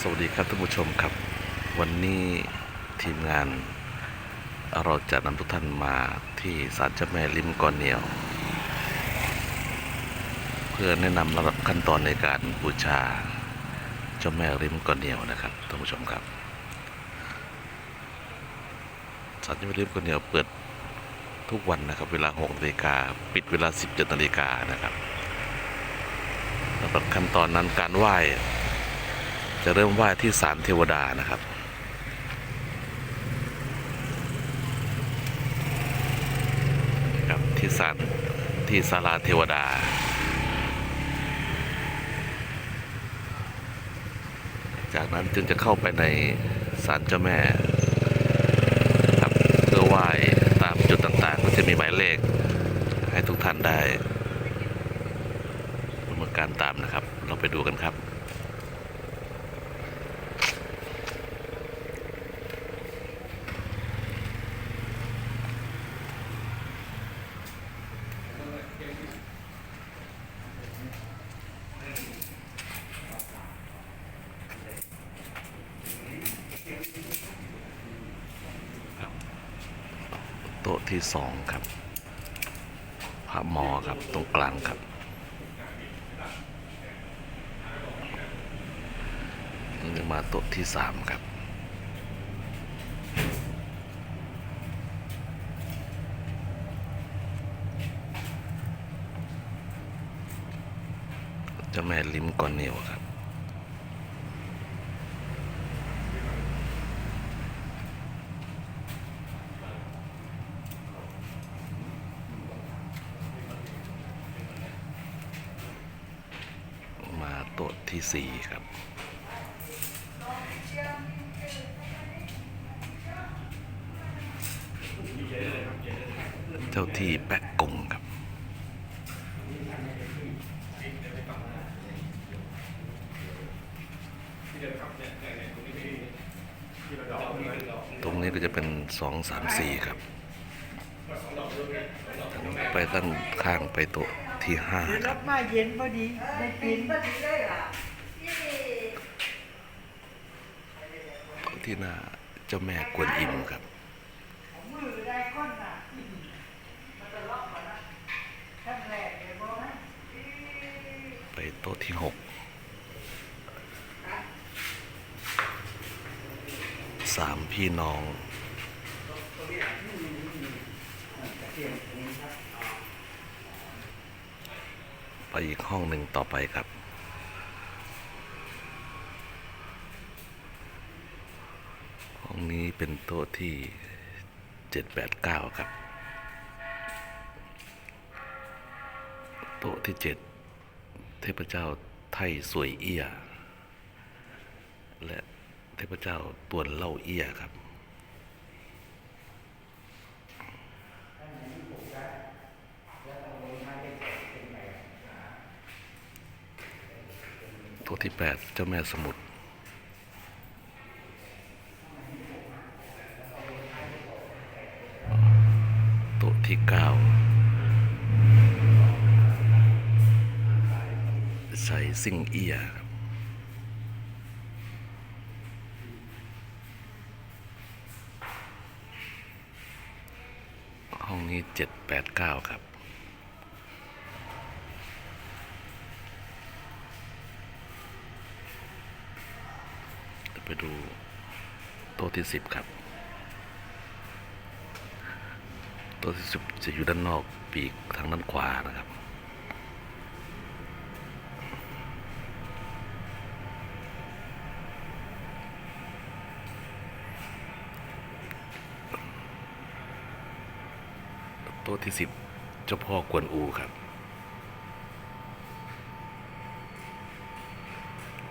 สวัสดีครับท่านผู้ชมครับ วันนี้ทีมงานเราจะนำทุกท่านมาที่ศาลเจ้าแม่ลิมกอนเหนียว เพื่อแนะนำระดับขั้นตอนในการบูชาเจ้าแม่ริมกอนเหนียวนะครับท่านผู้ชมครับศาลเจ้าแม่ริมกอนเหนียวเปิดทุกวันนะครับ เวลา6นาฬิกาปิดเวลา 17นาฬิกานะครับสำหรับขั้นตอนนั้นการไหว้ จะเริ่มไหว้ที่ศาลเทวดานะครับ ครับที่ศาลที่ศาลาเทวดาจากนั้นจึงจะเข้าไปในศาลเจ้าแม่ครับเพื่อไหว้ตามจุดต่างๆ ก็จะมีหมายเลขให้ทุกท่านได้ดำเนินการตามนะครับ เราไปดูกันครับ โต๊ะ ที่สองครับ พระมอครับตรงกลางครับ นี่มาโต๊ะที่สามครับเจ้าแม่ลิ้มก่อนเหนียวครับ มาโต๊ะที่สี่ครับ เจ้าที่แปะกงครับ ตรงนี้ก็จะเป็นสองสามสี่ครับ ไปตั้งข้างไปโต๊ะ ที่ห้าครัรับบมาเย็นพอดีได้กินที่หน้าเจ้าแม่กวนอิมครับ มือได้ก้นน่ะมันจะล็อกก่อนนะขั้นแรกเลยบอกนะไปโต๊ะที่หกสามพี่น้องไป อีกห้องหนึ่งต่อไปครับ ห้องนี้เป็นโต๊ะที่เจ็ดแปดเก้าครับ โต๊ะที่เจ็ดเทพเจ้าไทยสวยเอี้ย และเทพเจ้าตวนเล่าเอี้ยครับ ตัวที่แปดเจ้าแม่สมุทรตัวที่เก้าใส่ซิ่งเอียห้องนี้เจ็ดแปดเก้าครับ ไปดูโต๊ะที่สิบครับโต๊ะที่สิบจะอยู่ด้านนอกปีกทางด้านขวานะครับโต๊ะที่สิบเจ้าพ่อกวนอูครับ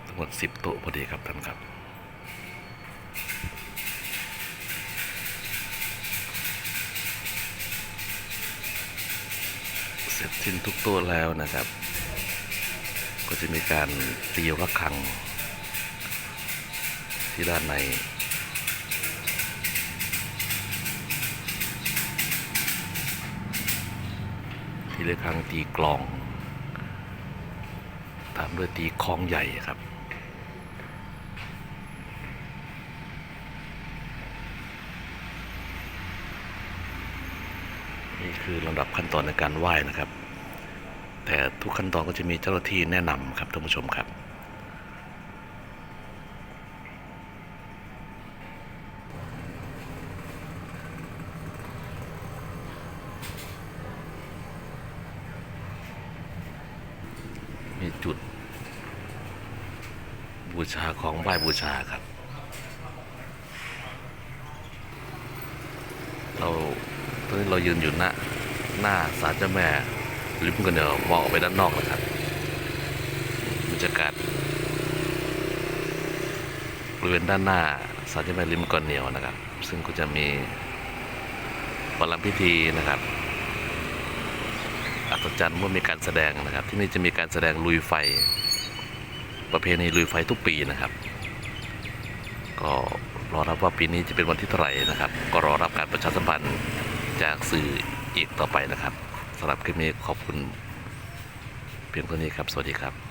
ทั้งหมดสิบโต๊ะพอดีครับท่านครับ สิ้นทุกตัวแล้วนะครับ ก็จะมีการตีระฆัง ที่ด้านในที่เรียกฆังตีกลองตามด้วยตีคองใหญ่ครับนี่คือลำดับขั้นตอนในการไหว้นะครับ แต่ทุกขั้นตอนก็จะมีเจ้าหน้าที่แนะนำครับท่านผู้ชมครับมีจุด บูชาของไหว้บูชาครับ เราตอนนี้เรายืนอยู่หน้าหน้าศาลเจ้าแม่ ริมกันเดี๋ยวมองออกไปด้านนอกนะครับบรรยากาศบริเวณด้านหน้าศาลเจ้าแม่ริมก่อนเหนียวนะครับ ซึ่งก็จะมีประลัมพิธีนะครับอัศจรรย์เมื่อมีการแสดงนะครับ ที่นี่จะมีการแสดงลุยไฟ ประเพณีลุยไฟทุกปีนะครับ ก็รอรับว่าปีนี้จะเป็นวันที่เท่าไหร่นะครับ ก็รอรับการประชาสัมพันธ์จากสื่ออีกต่อไปนะครับ สำหรับคลิปนี้ขอบคุณเพียงเท่านี้ครับ สวัสดีครับ